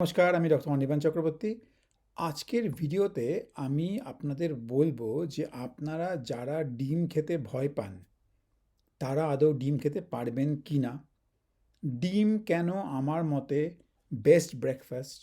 নমস্কার, আমি ডক্টর অনির্বাণ চক্রবর্তী। আজকের ভিডিওতে আমি আপনাদের বলব যে আপনারা যারা ডিম খেতে ভয় পান, তারা আদৌ ডিম খেতে পারবেন কি না? ডিম কেন আমার মতে বেস্ট ব্রেকফাস্ট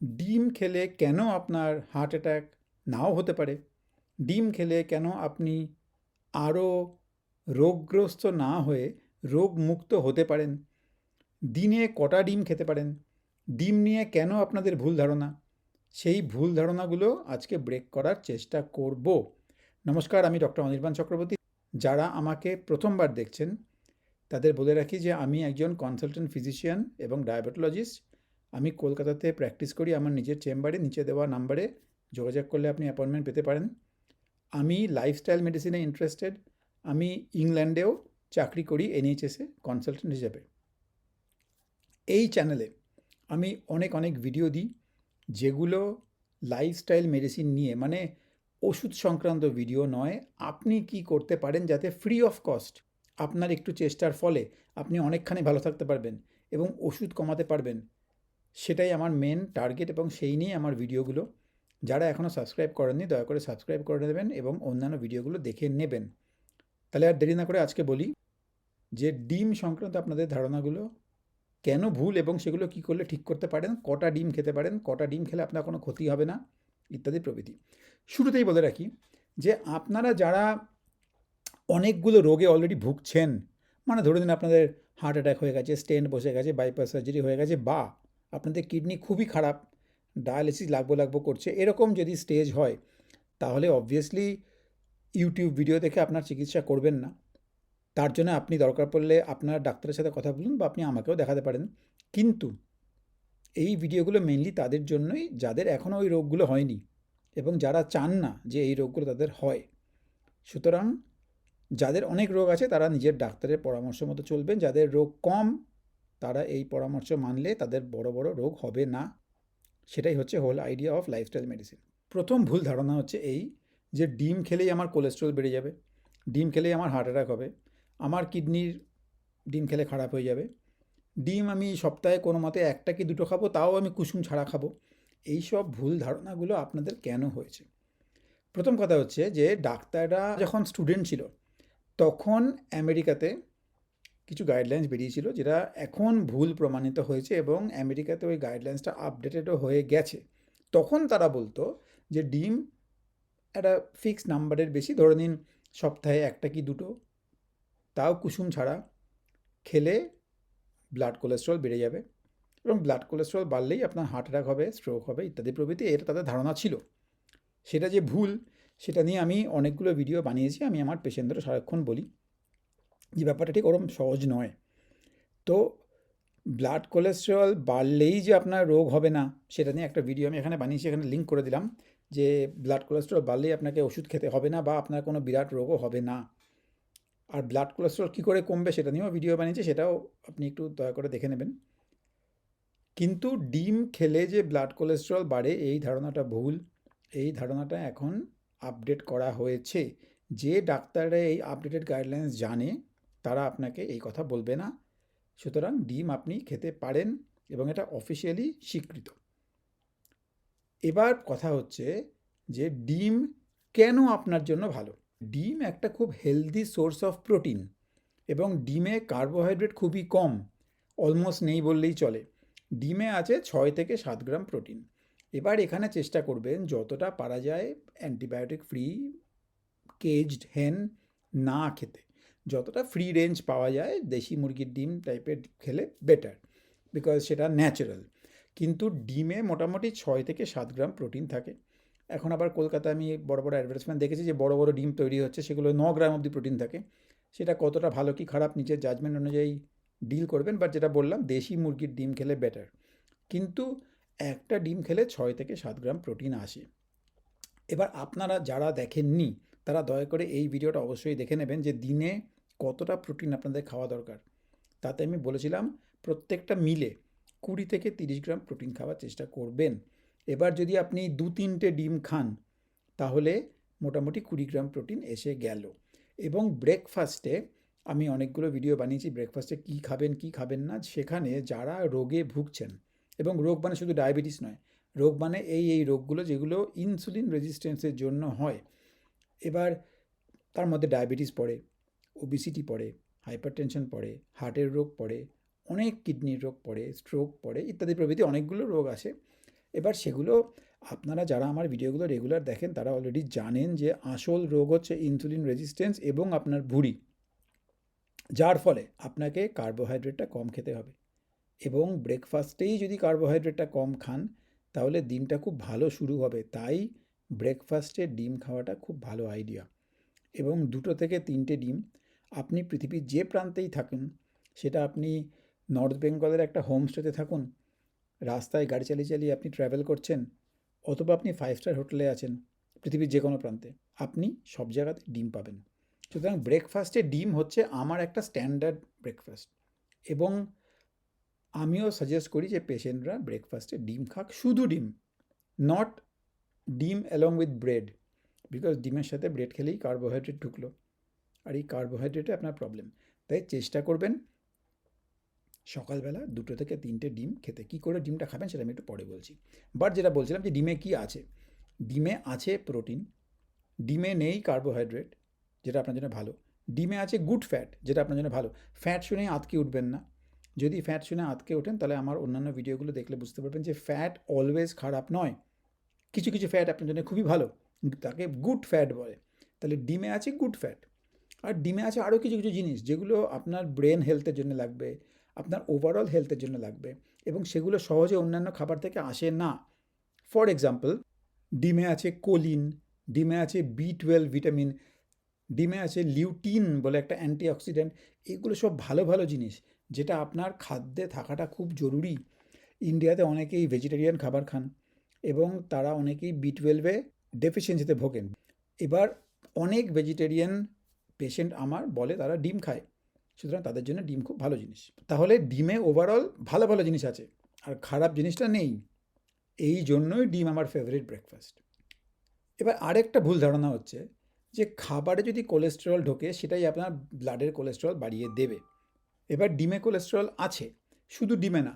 ডিম খেলে কেন আপনার হার্ট অ্যাটাক নাও হতে পারে? ডিম খেলে কেন আপনি আরও রোগগ্রস্ত না হয়ে রোগমুক্ত হতে পারেন? দিনে কটা ডিম খেতে পারেন? ডিম নিয়ে কেন আপনাদের ভুল ধারণা? সেই ভুল ধারণাগুলো আজকে ব্রেক করার চেষ্টা করব। নমস্কার, আমি ডক্টর অনির্বাণ চক্রবর্তী। যারা আমাকে প্রথমবার দেখছেন, তাদের বলে রাখি যে আমি একজন কনসালটেন্ট ফিজিশিয়ান এবং ডায়াবেটোলজিস্ট আমি কলকাতাতে প্র্যাকটিস করি, আমার নিজের চেম্বারে, নিচে দেওয়া নাম্বারে যোগাযোগ করলে আপনি অ্যাপয়েন্টমেন্ট পেতে পারেন। আমি লাইফস্টাইল মেডিসিনে ইন্টারেস্টেড আমি ইংল্যান্ডেও চাকরি করি এনএইচএসে কনসালটেন্ট হিসেবে। এই চ্যানেলে আমি অনেক অনেক ভিডিও দিই যেগুলো লাইফস্টাইল মেডিসিন নিয়ে। মানে ওষুধ সংক্রান্ত ভিডিও নয়, আপনি কি করতে পারেন যাতে ফ্রি অফ কস্ট আপনার একটু চেষ্টার ফলে আপনি অনেকখানি ভালো থাকতে পারবেন এবং ওষুধ কমাতে পারবেন। সেটাই আমার মেন টার্গেট এবং সেই নিয়ে আমার ভিডিওগুলো যারা এখনও সাবস্ক্রাইব করেননি, দয়া করে সাবস্ক্রাইব করে নেবেন এবং অন্যান্য ভিডিওগুলো দেখে নেবেন। তাহলে আর দেরি না করে আজকে বলি যে ডিম সংক্রান্ত আপনাদের ধারণাগুলো কেন ভুল এবং সেগুলো কি করলে ঠিক করতে পারেন? কটা ডিম খেতে পারেন? কটা ডিম খেলে আপনার কোনো ক্ষতি হবে না? ইত্যাদি প্রভৃতি। শুরুতেই বলে রাখি যে, আপনারা যারা অনেকগুলো রোগে অলরেডি ভুগছেন মানে ধরে দিন আপনাদের হার্ট অ্যাটাক হয়ে গেছে স্টেন্ট বসে গেছে বাইপাস সার্জারি হয়ে গেছে, বা আপনাদের কিডনি খুবই খারাপ ডায়ালিসিস লাগবো লাগবো করছে, এরকম যদি স্টেজ হয়, তাহলে অবভিয়াসলি ইউটিউব ভিডিও দেখে আপনার চিকিৎসা করবেন না। তার জন্য আপনি দরকার পড়লে আপনার ডাক্তারের সাথে কথা বলুন বা আপনি আমাকেও দেখাতে পারেন। কিন্তু এই ভিডিওগুলো মেনলি তাদের জন্যই, যাদের এখনও ওই রোগগুলো হয়নি এবং যারা চান না যে এই রোগগুলো তাদের হয়। সুতরাং যাদের অনেক রোগ আছে, তারা নিজের ডাক্তারের পরামর্শ মতো চলবেন। যাদের রোগ কম, তারা এই পরামর্শ মানলে তাদের বড় বড় রোগ হবে না। সেটাই হচ্ছে whole idea of lifestyle medicine প্রথম ভুল ধারণা হচ্ছে এই যে, ডিম খেলেই আমার কোলেস্ট্রল বেড়ে যাবে। ডিম খেলেই আমার হার্ট অ্যাটাক হবে। আমার কিডনির ডিম খেলে খারাপ হয়ে যাবে। ডিম আমি সপ্তাহে কোনো মতে একটা কি দুটো খাব, তাও আমি কুসুম ছাড়া খাব। এই সব ভুল ধারণাগুলো আপনাদের কেন হয়েছে? প্রথম কথা হচ্ছে যে, ডাক্তাররা যখন স্টুডেন্ট ছিল, তখন আমেরিকাতে কিছু গাইডলাইন্স বেরিয়েছিল যেটা এখন ভুল প্রমাণিত হয়েছে এবং আমেরিকাতে ওই গাইডলাইন্সটা আপডেটেডও হয়ে গেছে। তখন তারা বলতো যে, ডিম একটা ফিক্স নাম্বারের বেশি, ধরে নিন সপ্তাহে একটা কি দুটো তাও কুসুম ছাড়া খেলে ব্লাড কোলেস্ট্রল বেড়ে যাবে এবং ব্লাড কোলেস্ট্রল বাড়লেই আপনার হার্ট অ্যাটাক হবে স্ট্রোক হবে ইত্যাদি প্রভৃতি, এটা তাদের ধারণা ছিল। সেটা যে ভুল, সেটা নিয়ে আমি অনেকগুলো ভিডিও বানিয়েছি, আমি আমার পেশেন্টদের সারাক্ষণ বলি যে ব্যাপারটা ঠিক ওরকম সহজ নয়। তো ব্লাড কোলেস্ট্রল বাড়লেই যে আপনার রোগ হবে না, সেটা নিয়ে একটা ভিডিও আমি এখানে বানিয়েছি, এখানে লিঙ্ক করে দিলাম যে ব্লাড কোলেস্ট্রল বাড়লেই আপনাকে ওষুধ খেতে হবে না বা আপনার কোনো বিরাট রোগও হবে না। আর ব্লাড কোলেস্ট্রল কী করে কমবে সেটা নিয়েও ভিডিও বানিয়েছি, সেটাও আপনি একটু দয়া করে দেখে নেবেন। কিন্তু ডিম খেলে যে ব্লাড কোলেস্ট্রল বাড়ে, এই ধারণাটা ভুল। এই ধারণাটা এখন আপডেট করা হয়েছে। যে ডাক্তাররা এই আপডেটেড গাইডলাইন্স জানে, তারা আপনাকে এই কথা বলবে না। সুতরাং ডিম আপনি খেতে পারেন এবং এটা অফিসিয়ালি স্বীকৃত। এবার কথা হচ্ছে যে ডিম কেন আপনার জন্য ভালো? ডিম একটা খুব হেলদি সোর্স অফ প্রোটিন এবং ডিমে কার্বোহাইড্রেট খুবই কম অলমোস্ট নেই বললেই চলে। ডিমে আছে ছয় থেকে সাত গ্রাম প্রোটিন এবার এখানে চেষ্টা করবেন যতটা পারা যায় অ্যান্টিবায়োটিক ফ্রি কেজড হেন না খেতে। যতটা ফ্রি রেঞ্জ পাওয়া যায় দেশি মুরগির ডিম টাইপের খেলে বেটার বিকজ সেটা ন্যাচারাল কিন্তু ডিমে মোটামুটি ছয় থেকে সাত গ্রাম প্রোটিন থাকে। এখন আবার কলকাতায় আমি বড় বড় অ্যাডভার্টাইজমেন্ট দেখেছি যে বড় বড় ডিম তৈরি হচ্ছে, সেগুলো ন গ্রাম অবধি প্রোটিন থাকে। সেটা কতটা ভালো কি খারাপ নিজের জাজমেন্ট অনুযায়ী ডিল করবেন বাট যেটা বললাম, দেশি মুরগির ডিম খেলে বেটার কিন্তু একটা ডিম খেলে ছয় থেকে সাত গ্রাম প্রোটিন আসে। এবার আপনারা যারা দেখেননি, তারা দয়া করে এই ভিডিওটা অবশ্যই দেখে নেবেন যে দিনে কতটা প্রোটিন আপনাদের খাওয়া দরকার। তাতে আমি বলেছিলাম, প্রত্যেকটা মিলে কুড়ি থেকে তিরিশ গ্রাম প্রোটিন খাওয়ার চেষ্টা করবেন। এবার যদি আপনি দু তিনটে ডিম খান, তাহলে মোটামুটি কুড়ি গ্রাম প্রোটিন এসে গেল। এবং ব্রেকফাস্টে আমি অনেকগুলো ভিডিও বানিয়েছি, ব্রেকফাস্টে কী খাবেন কী খাবেন না, সেখানে যারা রোগে ভুগছেন, এবং রোগ মানে শুধু ডায়াবেটিস নয়, রোগ মানে এই এই রোগগুলো যেগুলো ইনসুলিন রেজিস্ট্যান্সের জন্য হয়। এবার তার মধ্যে ডায়াবেটিস পড়ে, ওবিসিটি পড়ে, হাইপারটেনশন পড়ে, হার্টের রোগ পড়ে, অনেক কিডনির রোগ পড়ে, স্ট্রোক পড়ে ইত্যাদি প্রভৃতি অনেকগুলো রোগ আছে এবার সেগুলো আপনারা যারা আমার ভিডিওগুলো রেগুলার দেখেন, তারা অলরেডি জানেন যে আসল রোগ হচ্ছে ইনসুলিন রেজিস্ট্যান্স এবং আপনার ভুঁড়ি। যার ফলে আপনাকে কার্বোহাইড্রেটটা কম খেতে হবে এবং ব্রেকফাস্টেই যদি কার্বোহাইড্রেটটা কম খান, তাহলে দিনটা খুব ভালো শুরু হবে। তাই ব্রেকফাস্টে ডিম খাওয়াটা খুব ভালো আইডিয়া এবং দুটো থেকে তিনটে ডিম আপনি পৃথিবীর যে প্রান্তেই থাকুন, সেটা আপনি নর্থ বেঙ্গলের একটা হোমস্টেতে থাকুন রাস্তায় গাড়ি চালিয়ে চালিয়ে আপনি ট্রাভেল করছেন অথবা আপনি ফাইভ স্টার হোটেলে আছেন, পৃথিবীর যে কোনো প্রান্তে, আপনি সব জায়গাতে ডিম পাবেন। সুতরাং ব্রেকফাস্টে ডিম হচ্ছে আমার একটা স্ট্যান্ডার্ড ব্রেকফাস্ট এবং আমিও সাজেস্ট করি যে পেশেন্টরা ব্রেকফাস্টে ডিম খাক, শুধু ডিম নট ডিম অ্যালং উইথ ব্রেড বিকজ ডিমের সাথে ব্রেড খেলেই কার্বোহাইড্রেট ঢুকলো, আর এই কার্বোহাইড্রেটে আপনার প্রবলেম তাই চেষ্টা করবেন সকালবেলা দুটো থেকে তিনটে ডিম খেতে। কী করে ডিমটা খাবেন সেটা আমি একটু পরে বলছি। বাট যেটা বলছিলাম যে ডিমে কি আছে? ডিমে আছে প্রোটিন ডিমে নেই কার্বোহাইড্রেট যেটা আপনার জন্য ভালো। ডিমে আছে গুড ফ্যাট যেটা আপনার জন্য ভালো। ফ্যাট শুনেই আতকে উঠবেন না। যদি ফ্যাট শুনে আতকে ওঠেন, তাহলে আমার অন্যান্য ভিডিওগুলো দেখলে বুঝতে পারবেন যে ফ্যাট অলওয়েজ খারাপ নয়। কিছু কিছু ফ্যাট আপনার জন্য খুবই ভালো। তাকে গুড ফ্যাট বলে। তাহলে ডিমে আছে গুড ফ্যাট আর ডিমে আছে আরও কিছু কিছু জিনিস যেগুলো আপনার ব্রেন হেলথের জন্য লাগবে। আপনার ওভারঅল হেলথের জন্য লাগবে এবং সেগুলো সহজে অন্যান্য খাবার থেকে আসে না। ফর এক্সাম্পল ডিমে আছে কোলিন, ডিমে আছে বি টুয়েলভ ভিটামিন ডিমে আছে লিউটিন বলে একটা অ্যান্টিঅক্সিডেন্ট এগুলো সব ভালো ভালো জিনিস যেটা আপনার খাদ্যে থাকাটা খুব জরুরি। ইন্ডিয়াতে অনেকেই ভেজিটেরিয়ান খাবার খান এবং তারা অনেকেই বি টুয়েলভে ডেফিসিয়েন্সিতে ভোগেন। এবার অনেক ভেজিটেরিয়ান পেশেন্ট আমার বলে তারা ডিম খায়। সুতরাং তাদের জন্য ডিম খুব ভালো জিনিস। তাহলে ডিমে ওভারঅল ভালো ভালো জিনিস আছে, আর খারাপ জিনিসটা নেই। এই জন্যই ডিম আমার ফেভারিট ব্রেকফাস্ট এবার আরেকটা ভুল ধারণা হচ্ছে যে খাবারে যদি কোলেস্টেরল ঢোকে, সেটাই আপনার ব্লাডের কোলেস্টেরল বাড়িয়ে দেবে। এবার ডিমে কোলেস্টেরল আছে, শুধু ডিমে না,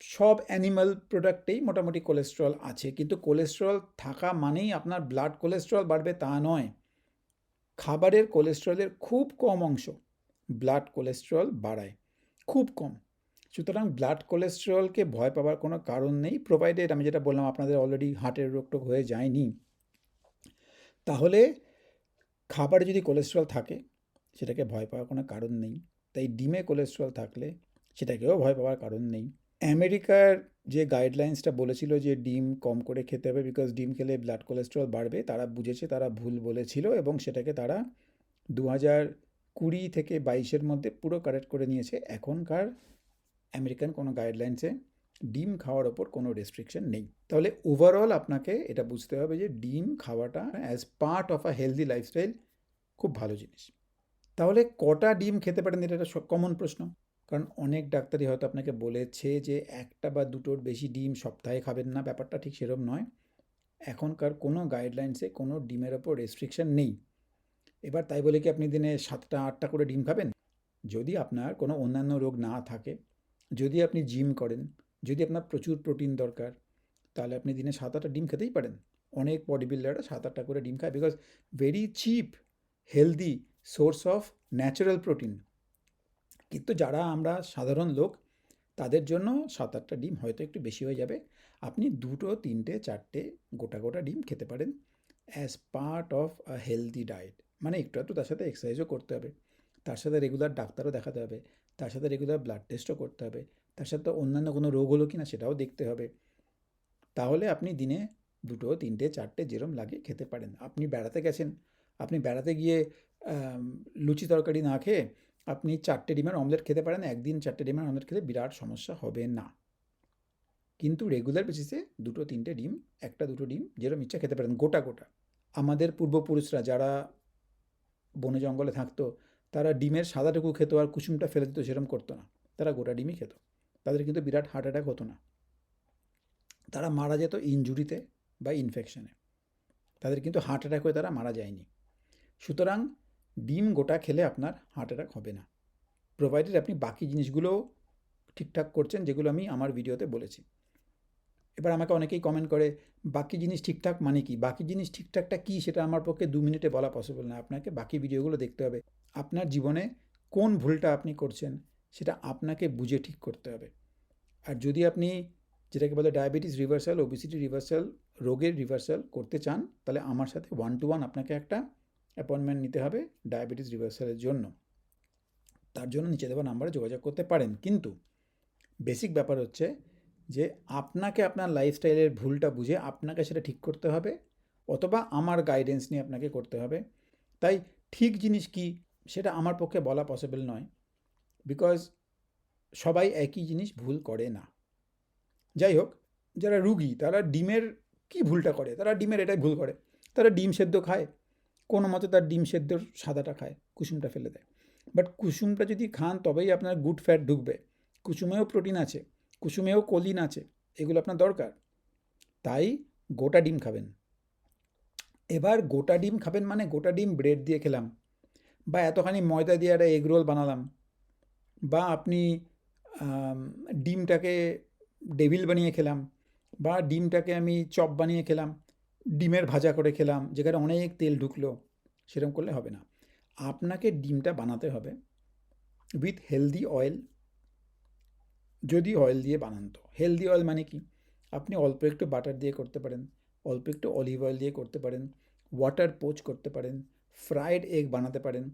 সব অ্যানিমাল প্রোডাক্টেই মোটামুটি কোলেস্টেরল আছে, কিন্তু কোলেস্টেরল থাকা মানেই আপনার ব্লাড কোলেস্টেরল বাড়বে তা নয়। খাবারের কোলেস্টেরলের খুব কম অংশ ব্লাড কোলেস্টেরল বাড়ায়। খুব কম। সুতরাং ব্লাড কোলেস্টেরলকে ভয় পাওয়ার কোনো কারণ নেই প্রোভাইডেড আমি যেটা বললাম আপনাদের অলরেডি হার্টের রোগ টোগ হয়ে যায়নি। তাহলে খাবারে যদি কোলেস্টেরল থাকে, সেটাকে ভয় পাওয়ার কোনো কারণ নেই। তাই ডিমে কোলেস্টেরল থাকলে সেটাকেও ভয় পাওয়ার কারণ নেই। আমেরিকার যে গাইডলাইন্সটা বলেছিল যে ডিম কম করে খেতে হবে বিকজ ডিম খেলে ব্লাড কোলেস্টেরল বাড়বে, তারা বুঝেছে, তারা ভুল বলেছিল এবং সেটাকে তারা দু হাজার কুড়ি থেকে বাইশের মধ্যে পুরো কারেক্ট করে নিয়েছে। এখনকার আমেরিকান কোনো গাইডলাইন্সে ডিম খাওয়ার ওপর কোনো রেস্ট্রিকশন নেই। তাহলে ওভারঅল আপনাকে এটা বুঝতে হবে যে ডিম খাওয়াটা as part of a healthy lifestyle খুব ভালো জিনিস। তাহলে কটা ডিম খেতে পারেন এটা একটা কমন প্রশ্ন। কারণ অনেক ডাক্তারই হয়তো আপনাকে বলেছে যে একটা বা দুটোর বেশি ডিম সপ্তাহে খাবেন না, ব্যাপারটা ঠিক সেরকম নয়। এখনকার কোনো গাইডলাইন্সে কোনো ডিমের ওপর রেস্ট্রিকশন নেই। এবার তাই বলে কি আপনি দিনে সাতটা, আটটা করে ডিম খাবেন? যদি আপনার কোনো অন্যান্য রোগ না থাকে, যদি আপনি জিম করেন, যদি আপনার প্রচুর প্রোটিন দরকার, তাহলে আপনি দিনে সাত, আটটা ডিম খেতেই পারেন। অনেক বডি বিল্ডাররা সাত, আটটা করে ডিম খায় because very cheap healthy source of natural protein কিন্তু যারা আমরা সাধারণ লোক, তাদের জন্য সাত, আটটা ডিম হয়তো একটু বেশি হয়ে যাবে। আপনি দুটো, তিনটে, চারটে গোটা গোটা ডিম খেতে পারেন as part of a healthy diet মানে একটু একটু তার সাথে এক্সারসাইজও করতে হবে। তার সাথে রেগুলার ডাক্তারও দেখাতে হবে। তার সাথে রেগুলার ব্লাড টেস্টও করতে হবে। তার সাথে অন্যান্য কোনো রোগ হলো কি না সেটাও দেখতে হবে। তাহলে আপনি দিনে দুটো, তিনটে, চারটে যেরম লাগে খেতে পারেন। আপনি বেড়াতে গেছেন, আপনি বেড়াতে গিয়ে লুচি তরকারি না খেয়ে আপনি চারটে ডিমের অমলেট খেতে পারেন। একদিন চারটে ডিমের অমলেট খেলে বিরাট সমস্যা হবে না। কিন্তু রেগুলার বেসিসে দুটো, তিনটে ডিম, একটা দুটো ডিম যেরকম ইচ্ছা খেতে পারেন। গোটা গোটা। আমাদের পূর্বপুরুষরা যারা বনে জঙ্গলে থাকতো, তারা ডিমের সাদাটুকু খেত আর কুসুমটা ফেলে দিত সেরকম করতো না। তারা গোটা ডিমই খেত। তাদের কিন্তু বিরাট হার্ট অ্যাটাক হতো না। তারা মারা যেত ইনজুরিতে বা ইনফেকশনে। তাদের কিন্তু হার্ট অ্যাটাক হয়ে তারা মারা যায়নি। সুতরাং ডিম গোটা খেলে আপনার হার্ট অ্যাটাক হবে না। প্রোভাইডেড আপনি বাকি জিনিসগুলো ঠিকঠাক করছেন, যেগুলো আমি আমার ভিডিওতে বলেছি। এবার আমাকে অনেকেই কমেন্ট করে, বাকি জিনিস ঠিকঠাক মানে কি? বাকি জিনিস ঠিকঠাকটা কী সেটা আমার পক্ষে দু মিনিটে বলা পসিবল না। আপনাকে বাকি ভিডিওগুলো দেখতে হবে। আপনার জীবনে কোন ভুলটা আপনি করছেন সেটা আপনাকে বুঝে ঠিক করতে হবে। আর যদি আপনি যেটাকে বলে ডায়াবেটিস রিভার্সাল ওবিসিটি রিভার্সাল রোগের রিভার্সাল করতে চান, তাহলে আমার সাথে ওয়ান টু ওয়ান আপনাকে একটা অ্যাপয়েন্টমেন্ট নিতে হবে ডায়াবেটিস রিভার্সালের জন্য। তার জন্য নিচে দেওয়া নাম্বারে যোগাযোগ করতে পারেন। কিন্তু বেসিক ব্যাপার হচ্ছে যে আপনাকে আপনার লাইফস্টাইলের ভুলটা বুঝে আপনাকে সেটা ঠিক করতে হবে অথবা আমার গাইডেন্স নিয়ে আপনাকে করতে হবে। তাই ঠিক জিনিস কি সেটা আমার পক্ষে বলা পসিবল নয়। বিকজ সবাই একই জিনিস ভুল করে না। যাই হোক, যারা রুগী তারা ডিমের কি ভুলটা করে? তারা ডিমের এটাই ভুল করে। তারা ডিম সেদ্ধ খায়, কোনো মতে তার ডিম সেদ্ধর সাদাটা খায়, কুসুমটা ফেলে দেয়। বাট কুসুমটা যদি খান তবেই আপনার গুড ফ্যাট ঢুকবে। কুসুমেও প্রোটিন আছে। কুসুমেও কোলিন আছে, এগুলো আপনার দরকার। তাই গোটা ডিম খাবেন। এবার গোটা ডিম খাবেন মানে গোটা ডিম ব্রেড দিয়ে খেলাম, বা এতখানি ময়দা দিয়ে একটা এগ রোল বানালাম, বা আপনি ডিমটাকে ডেভিল বানিয়ে খেলাম, বা ডিমটাকে আমি চপ বানিয়ে খেলাম, ডিমের ভাজা করে খেলাম, যেখানে অনেক তেল ঢুকলো, সেরকম করলে হবে না। আপনাকে ডিমটা বানাতে হবে উইথ হেলদি অয়েল যদি অয়েল দিয়ে বানান তো। হেলদি অয়েল মানে কি? আপনি অল্প একটু বাটার দিয়ে করতে পারেন, অল্প একটু অলিভ অয়েল দিয়ে করতে পারেন ওয়াটার পোচ করতে পারেন ফ্রায়েড এগ বানাতে পারেন।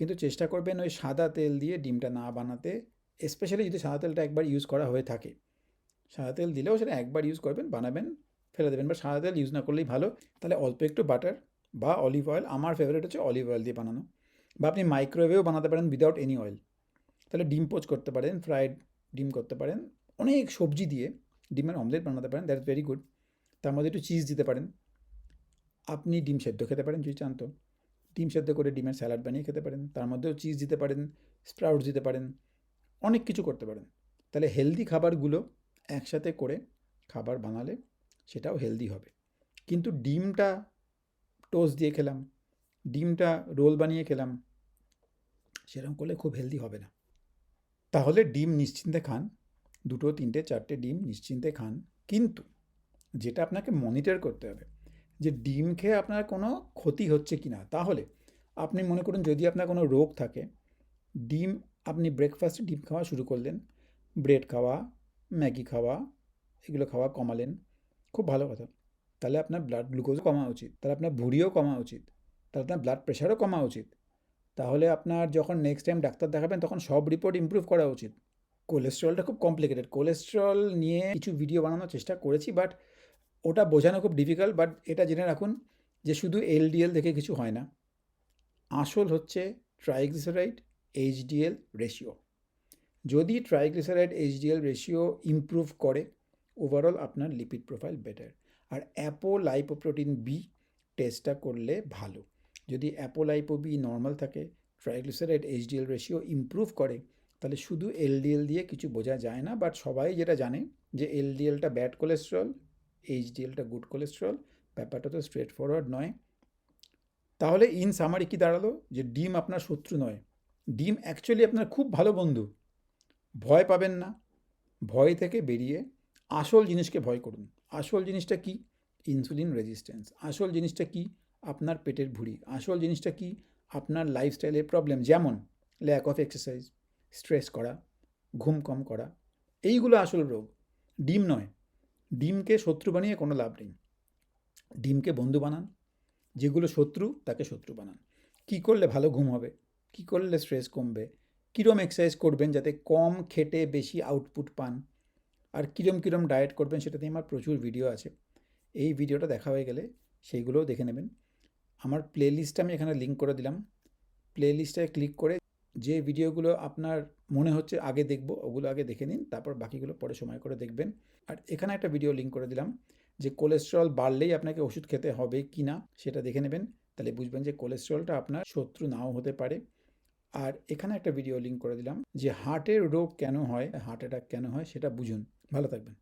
কিন্তু চেষ্টা করবেন ওই সাদা তেল দিয়ে ডিমটা না বানাতে স্পেশালি যদি সাদা তেলটা একবার ইউজ করা হয়ে থাকে। সাদা তেল দিলেও সেটা একবার ইউজ করবেন, বানাবেন, ফেলে দেবেন। বা সাদা তেল ইউজ না করলেই ভালো। তাহলে অল্প একটু বাটার বা অলিভ অয়েল আমার ফেভারিট হচ্ছে অলিভ অয়েল দিয়ে বানানো। বা আপনি মাইক্রোওয়েভেও বানাতে পারেন উইদাউট এনি অয়েল তাহলে ডিম পোচ করতে পারেন ফ্রায়েড ডিম করতে পারেন। অনেক সবজি দিয়ে ডিমের অমলেট বানাতে পারেন দ্যাটস ভেরি গুড তার মধ্যে একটু চিজ দিতে পারেন। আপনি ডিম সেদ্ধ খেতে পারেন, যদি চান তো। ডিম সেদ্ধ করে ডিমের স্যালাড বানিয়ে খেতে পারেন। তার মধ্যেও চিজ দিতে পারেন স্প্রাউটস দিতে পারেন, অনেক কিছু করতে পারেন। তাহলে হেলদি খাবারগুলো একসাথে করে খাবার বানালে সেটাও হেলদি হবে। কিন্তু ডিমটা টোস্ট দিয়ে খেলাম, ডিমটা রোল বানিয়ে খেলাম, সেরকম করলে খুব হেলদি হবে না। তাহলে ডিম নিশ্চিন্তে খান। দুটো, তিনটে, চারটে ডিম নিশ্চিন্তে খান। কিন্তু যেটা আপনাকে মনিটর করতে হবে, যে ডিম খেয়ে আপনার কোনো ক্ষতি হচ্ছে কি না তাহলে আপনি মনে করুন যদি আপনার কোনো রোগ থাকে, ডিম, আপনি ব্রেকফাস্টে ডিম খাওয়া শুরু করলেন। ব্রেড খাওয়া, ম্যাগি খাওয়া, এগুলো খাওয়া কমালেন। খুব ভালো কথা। তাহলে আপনার ব্লাড গ্লুকোজও কমা উচিত। তাহলে আপনার ভুঁড়িও কমা উচিত। তাহলে আপনার ব্লাড প্রেশারও কমা উচিত। তাহলে আপনার যখন নেক্সট টাইম ডাক্তার দেখাবেন, তখন সব রিপোর্ট ইমপ্রুভ করা উচিত। কোলেস্ট্রলটা খুব কমপ্লিকেটেড কোলেস্ট্রল নিয়ে কিছু ভিডিও বানানোর চেষ্টা করেছি বাট ওটা বোঝানো খুব ডিফিকাল্ট বাট এটা জেনে রাখুন যে শুধু এলডিএল দেখে কিছু হয় না। আসল হচ্ছে ট্রাইগ্লিসারাইড এইচডিএল রেশিও যদি ট্রাইগ্লিসারাইড এইচডিএল রেশিও ইমপ্রুভ করে ওভারঅল আপনার লিপিড প্রোফাইল বেটার আর অ্যাপো লাইপোপ্রোটিন বি টেস্টটা করলে ভালো। যদি অ্যাপো লাইপো বি নর্মাল থাকে ট্রাইগ্লিসারাইড এইচডিএল রেশিও ইমপ্রুভ করে, তাহলে শুধু এলডিএল দিয়ে কিছু বোঝা যায় না। বাট সবাই যেটা জানে যে এলডিএলটা ব্যাড কোলেস্ট্রল এইচডিএলটা গুড কোলেস্ট্রল ব্যাপারটা তো স্ট্রেট ফরওয়ার্ড নয়। তাহলে ইন সামারি কি দাঁড়াল? যে ডিম আপনার শত্রু নয়। ডিম অ্যাকচুয়ালি আপনার খুব ভালো বন্ধু। ভয় পাবেন না। ভয় থেকে বেরিয়ে আসল জিনিসকে ভয় করুন। আসল জিনিসটা কি? ইনসুলিন রেজিস্ট্যান্স আসল জিনিসটা কি? আপনার পেটের ভুঁড়ি। আসল জিনিসটা কি? আপনার লাইফস্টাইলের প্রবলেম যেমন ল্যাক অফ এক্সারসাইজ স্ট্রেস করা, ঘুম কম করা, এইগুলো আসল রোগ। ডিম নয়। ডিমকে শত্রু বানিয়ে কোনো লাভ নেই। ডিমকে বন্ধু বানান। যেগুলো শত্রু, তাকে শত্রু বানান। কি করলে ভালো ঘুম হবে? কি করলে স্ট্রেস কমবে? কীরম এক্সারসাইজ করবেন যাতে কম খেটে বেশি আউটপুট পান? আর কীরম কীরম ডায়েট করবেন সেটাতে আমার প্রচুর ভিডিও আছে। এই ভিডিওটা দেখা হয়ে গেলে সেইগুলোও দেখে নেবেন। আমার প্লে লিস্টটা আমি এখানে লিঙ্ক করে দিলাম। প্লে লিস্টে ক্লিক করে যে ভিডিওগুলো আপনার মনে হচ্ছে আগে দেখব, ওগুলো আগে দেখে নিন, তারপর বাকিগুলো পরে সময় করে দেখবেন। আর এখানে একটা ভিডিও লিঙ্ক করে দিলাম, যে কোলেস্ট্রল বাড়লেই আপনাকে ওষুধ খেতে হবে কি না, সেটা দেখে নেবেন। তাহলে বুঝবেন যে কোলেস্ট্রলটা আপনার শত্রু নাও হতে পারে। আর এখানে একটা ভিডিও লিঙ্ক করে দিলাম, যে হার্টের রোগ কেন হয় হার্ট অ্যাটাক কেন হয়, সেটা বুঝুন। ভালো থাকবেন।